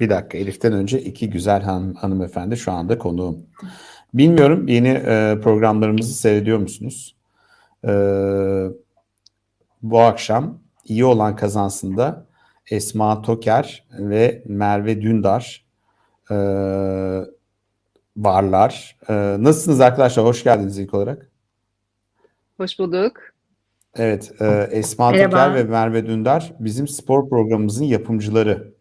Bir dakika Elif'ten önce iki güzel han hanımefendi şu anda konuğum. Bilmiyorum yeni e, programlarımızı seyrediyor musunuz? E, bu akşam iyi olan kazansında Esma Toker ve Merve Dündar e, varlar. E, nasılsınız arkadaşlar? Hoş geldiniz ilk olarak. Hoş bulduk. Evet, e, Esma Merhaba. Toker ve Merve Dündar bizim spor programımızın yapımcıları.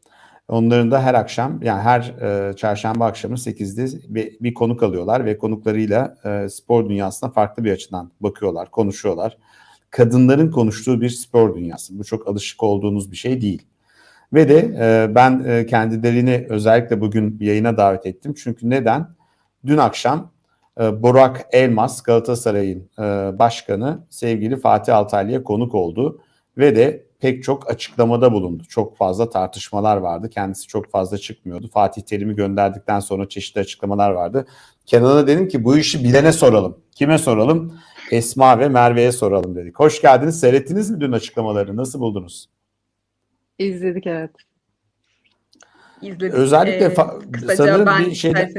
Onların da her akşam yani her e, çarşamba akşamı 8'de bir, bir konuk alıyorlar ve konuklarıyla e, spor dünyasına farklı bir açıdan bakıyorlar, konuşuyorlar. Kadınların konuştuğu bir spor dünyası. Bu çok alışık olduğunuz bir şey değil. Ve de e, ben e, kendilerini özellikle bugün yayına davet ettim. Çünkü neden? Dün akşam e, Burak Elmas Galatasaray'ın e, başkanı sevgili Fatih Altaylı'ya konuk oldu ve de pek çok açıklamada bulundu. Çok fazla tartışmalar vardı. Kendisi çok fazla çıkmıyordu. Fatih Terim'i gönderdikten sonra çeşitli açıklamalar vardı. Kenan'a dedim ki bu işi bilene soralım. Kime soralım? Esma ve Merve'ye soralım dedik. Hoş geldiniz. Seyrettiniz mi dün açıklamaları? Nasıl buldunuz? İzledik evet. İzledik. Özellikle Ee, sanırım ben bir şeyde-.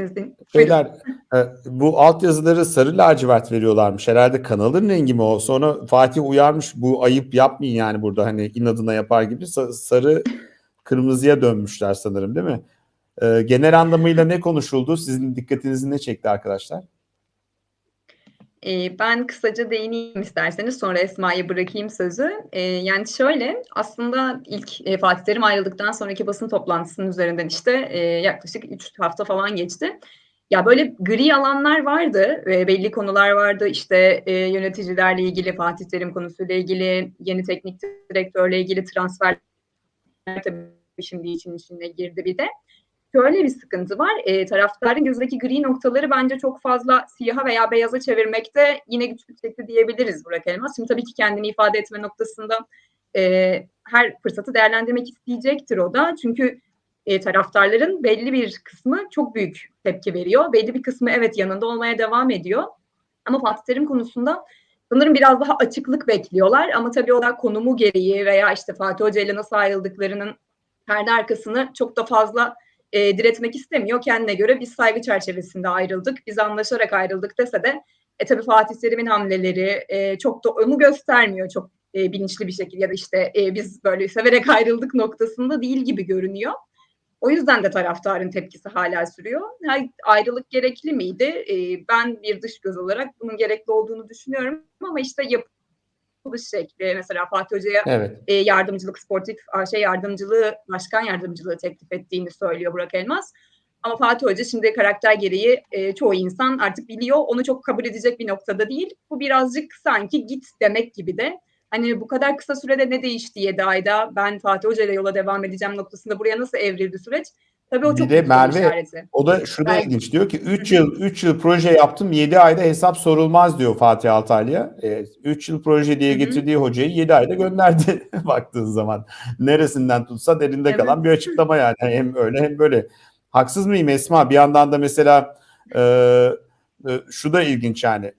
Şeyler bu altyazıları sarı lacivert veriyorlarmış. Herhalde kanalın rengi mi o? Sonra Fatih uyarmış bu ayıp yapmayın yani burada hani inadına yapar gibi Sa- sarı kırmızıya dönmüşler sanırım değil mi? E, genel anlamıyla ne konuşuldu? Sizin dikkatinizi ne çekti arkadaşlar? Ee, ben kısaca değineyim isterseniz sonra Esma'ya bırakayım sözü. Yani şöyle aslında ilk e, Fatih Terim ayrıldıktan sonraki basın toplantısının üzerinden işte e, yaklaşık 3 hafta falan geçti. Ya böyle gri alanlar vardı, e, belli konular vardı. İşte e, yöneticilerle ilgili, Fatih Terim konusuyla ilgili, yeni teknik direktörle ilgili transfer tabii şimdi için içine girdi bir de. Şöyle bir sıkıntı var. E, taraftarın gözündeki gri noktaları bence çok fazla siyaha veya beyaza çevirmekte yine güçlük çekti diyebiliriz Burak Elmas. Şimdi tabii ki kendini ifade etme noktasında e, her fırsatı değerlendirmek isteyecektir o da. Çünkü e, taraftarların belli bir kısmı çok büyük tepki veriyor. Belli bir kısmı evet yanında olmaya devam ediyor. Ama Fatih Terim konusunda sanırım biraz daha açıklık bekliyorlar. Ama tabii o da konumu gereği veya işte Fatih Hoca ile nasıl ayrıldıklarının perde arkasını çok da fazla e, diretmek istemiyor. Kendine göre biz saygı çerçevesinde ayrıldık, biz anlaşarak ayrıldık dese de e tabii Fatih Terim'in hamleleri e, çok da onu göstermiyor çok e, bilinçli bir şekilde ya da işte e, biz böyle severek ayrıldık noktasında değil gibi görünüyor. O yüzden de taraftarın tepkisi hala sürüyor. Ha, ayrılık gerekli miydi? E, ben bir dış göz olarak bunun gerekli olduğunu düşünüyorum ama işte yapılış şekli mesela Fatih Hoca'ya Evet. e, yardımcılık, sportif şey yardımcılığı, başkan yardımcılığı teklif ettiğini söylüyor Burak Elmas. Ama Fatih Hoca şimdi karakter gereği e, çoğu insan artık biliyor. Onu çok kabul edecek bir noktada değil. Bu birazcık sanki git demek gibi de. Hani bu kadar kısa sürede ne değişti 7 ayda? Ben Fatih Hoca ile yola devam edeceğim noktasında buraya nasıl evrildi süreç? Tabii o Bir çok de büyük soru Merve, işareti. O da şu da Belki- ilginç diyor ki 3 yıl 3 yıl proje yaptım 7 ayda hesap sorulmaz diyor Fatih Altaylı'ya. 3 yıl proje diye getirdiği hocayı 7 ayda gönderdi baktığın zaman. Neresinden tutsa elinde Evet. kalan bir açıklama yani. Hem öyle hem böyle. Haksız mıyım Esma? Bir yandan da mesela e, e, şu da ilginç yani.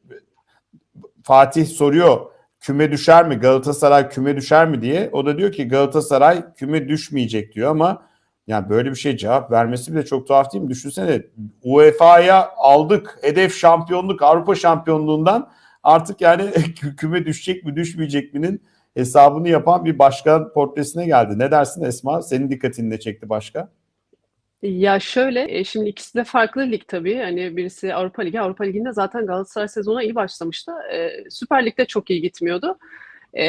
Fatih soruyor küme düşer mi? Galatasaray küme düşer mi diye. O da diyor ki Galatasaray küme düşmeyecek diyor ama yani böyle bir şey cevap vermesi bile çok tuhaf değil mi? Düşünsene UEFA'ya aldık. Hedef şampiyonluk Avrupa şampiyonluğundan artık yani kü- küme düşecek mi düşmeyecek mi'nin hesabını yapan bir başkan portresine geldi. Ne dersin Esma? Senin dikkatini ne çekti başka? Ya şöyle, e, şimdi ikisi de farklı lig tabii. Hani birisi Avrupa Ligi. Avrupa Ligi'nde zaten Galatasaray sezona iyi başlamıştı. E, Süper Lig'de çok iyi gitmiyordu. E,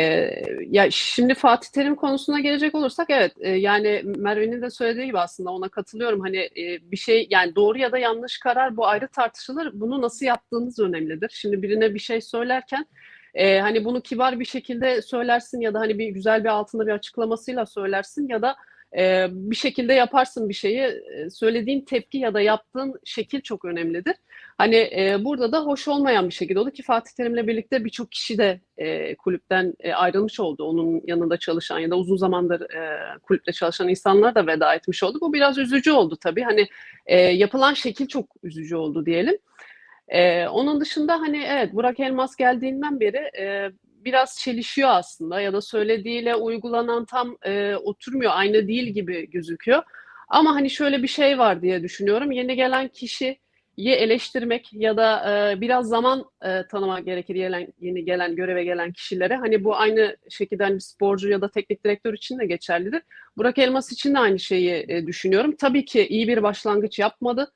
ya şimdi Fatih Terim konusuna gelecek olursak evet e, yani Merve'nin de söylediği gibi aslında ona katılıyorum. Hani bir şey yani doğru ya da yanlış karar bu ayrı tartışılır. Bunu nasıl yaptığınız önemlidir. Şimdi birine bir şey söylerken e, hani bunu kibar bir şekilde söylersin ya da hani bir güzel bir altında bir açıklamasıyla söylersin ya da e, bir şekilde yaparsın bir şeyi. Söylediğin tepki ya da yaptığın şekil çok önemlidir. Hani e, burada da hoş olmayan bir şekilde oldu ki Fatih Terim'le birlikte birçok kişi de e, kulüpten e, ayrılmış oldu. Onun yanında çalışan ya da uzun zamandır e, kulüpte çalışan insanlar da veda etmiş oldu. Bu biraz üzücü oldu tabii. Hani e, yapılan şekil çok üzücü oldu diyelim. E, onun dışında hani evet Burak Elmas geldiğinden beri e, biraz çelişiyor aslında ya da söylediğiyle uygulanan tam e, oturmuyor, aynı değil gibi gözüküyor. Ama hani şöyle bir şey var diye düşünüyorum. Yeni gelen kişiyi eleştirmek ya da e, biraz zaman e, tanımak gerekir yeni, yeni gelen, göreve gelen kişilere. Hani bu aynı şekilde hani sporcu ya da teknik direktör için de geçerlidir. Burak Elmas için de aynı şeyi e, düşünüyorum. Tabii ki iyi bir başlangıç yapmadı.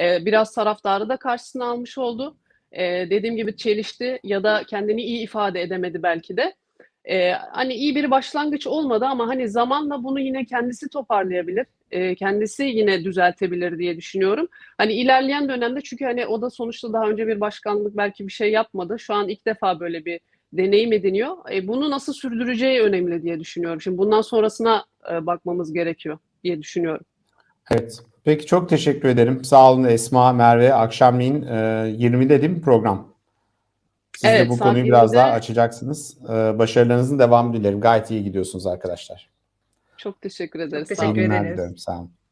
E, biraz taraftarı da karşısına almış oldu. E, dediğim gibi çelişti ya da kendini iyi ifade edemedi belki de. E, hani iyi bir başlangıç olmadı ama hani zamanla bunu yine kendisi toparlayabilir. E, kendisi yine düzeltebilir diye düşünüyorum. Hani ilerleyen dönemde çünkü hani o da sonuçta daha önce bir başkanlık belki bir şey yapmadı. Şu an ilk defa böyle bir deneyim ediniyor. E, bunu nasıl sürdüreceği önemli diye düşünüyorum. Şimdi bundan sonrasına e, bakmamız gerekiyor diye düşünüyorum. Evet. Peki çok teşekkür ederim. Sağ olun Esma, Merve. Akşamleyin e, 20'de değil mi program? Siz de Evet, bu saat konuyu biraz 20'de. daha açacaksınız. E, başarılarınızın devamı dilerim. Gayet iyi gidiyorsunuz arkadaşlar. Çok teşekkür ederiz. Çok Sağ olun. teşekkür ederiz. Sağ olun.